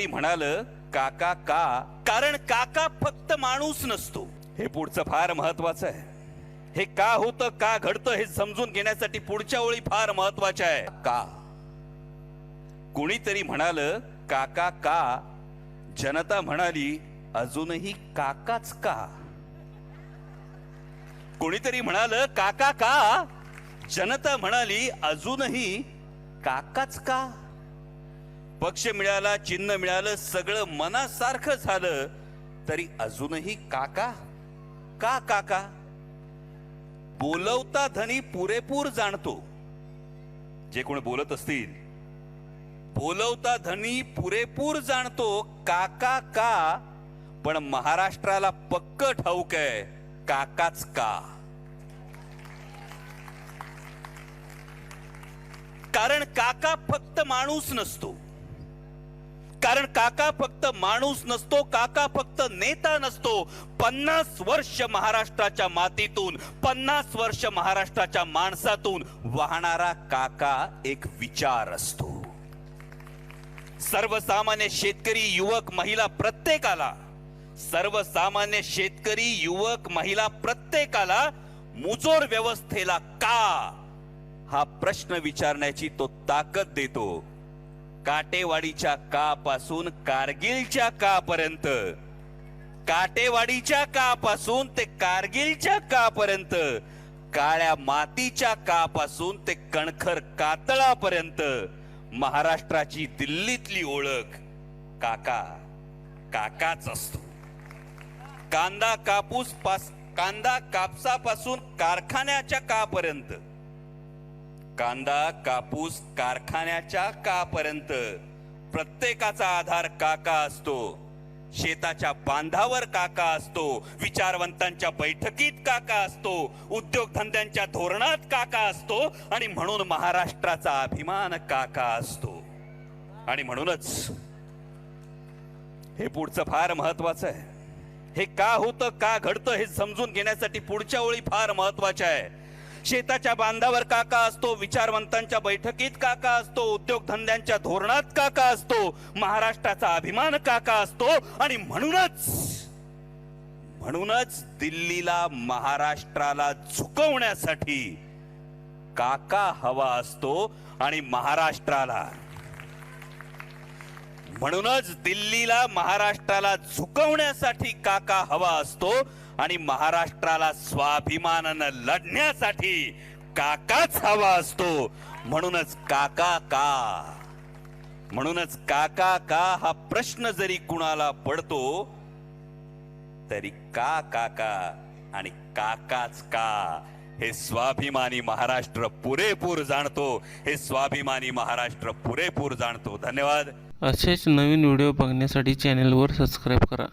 कोणीतरी म्हणाल काका का कारण काका फक्त माणूस नसतो. हे पुढचं फार महत्वाचं आहे. हे का होतं का घडतं हे समजून घेण्यासाठी पुढच्या ओळी फार महत्त्वाच्या आहे. का? कुणीतरी म्हणाल काका का? जनता म्हणाली अजूनही काकाच का? कोणीतरी म्हणाल काका का? जनता म्हणाली अजूनही काकाच का? पक्ष मिळाला चिन्ह मिळालं सगळं मनासारखं झालं तरी अजूनही काका? का काका? बोलवता धनी पुरेपूर जाणतो. जे कोण बोलत असतील. बोलवता धनी पुरेपूर जाणतो काका का? पण महाराष्ट्राला पक्क ठाऊक आहे काकाच का? कारण काका फक्त माणूस नसतो. कारण काका फक्त माणूस नसतो काका फक्त नेता नसतो. पन्नास वर्ष महाराष्ट्राच्या मातीतून पन्नास वर्ष महाराष्ट्राच्या माणसातून वाहणारा काका एक विचार असतो. सर्वसामान्य शेतकरी युवक महिला प्रत्येकाला सर्वसामान्य शेतकरी युवक महिला प्रत्येकाला मुजोर व्यवस्थेला का हा प्रश्न विचारण्याची तो ताकद देतो. काटेवाडीच्या का पासून कारगिलच्या का पर्यंत काटेवाडीच्या का पासून ते कारगिलच्या का पर्यंत काळ्या मातीच्या का पासून ते कणखर कातळापर्यंत. महाराष्ट्राची दिल्लीतली ओळख काका काकाच असतो. कांदा कापूस पास कांदा कापसापासून कारखान्याच्या कापर्यंत. कांदा कापूस कारखान्याच्या कापर्यंत प्रत्येकाचा आधार काका असतो. शेताच्या बांधावर काका असतो. विचारवंतांच्या बैठकीत काका असतो. उद्योगधंद्यांच्या धोरणात काका असतो. आणि म्हणून महाराष्ट्राचा अभिमान काका असतो. आणि म्हणूनच हे पुढचं फार महत्वाचं आहे. हे का होतं का घडतं हे समजून घेण्यासाठी पुढच्या ओळी फार महत्त्वाच्या आहे. शेताच्या बांधावर काका असतो विचारवंतांच्या बैठकीत काका असतो उद्योगधंद्यांच्या धोरणात काका असतो महाराष्ट्राचा अभिमान काका असतो आणि म्हणूनच म्हणूनच दिल्लीला महाराष्ट्राला झुकवण्यासाठी काका हवा असतो आणि महाराष्ट्राला म्हणूनच दिल्लीला महाराष्ट्राला झुकवण्यासाठी काका हवा असतो आणि महाराष्ट्राला स्वाभिमानानं लढण्यासाठी काकाच हवा असतो. म्हणूनच काका का? म्हणूनच काका का हा प्रश्न जरी कुणाला पडतो तरी का काका आणि काकाच का? हे स्वाभिमानी महाराष्ट्र पुरेपूर जाणतो हे स्वाभिमानी महाराष्ट्र पुरेपूर जाणतो. धन्यवाद. असेच नवीन व्हिडिओ बघण्यासाठी चॅनलवर सबस्क्राईब करा.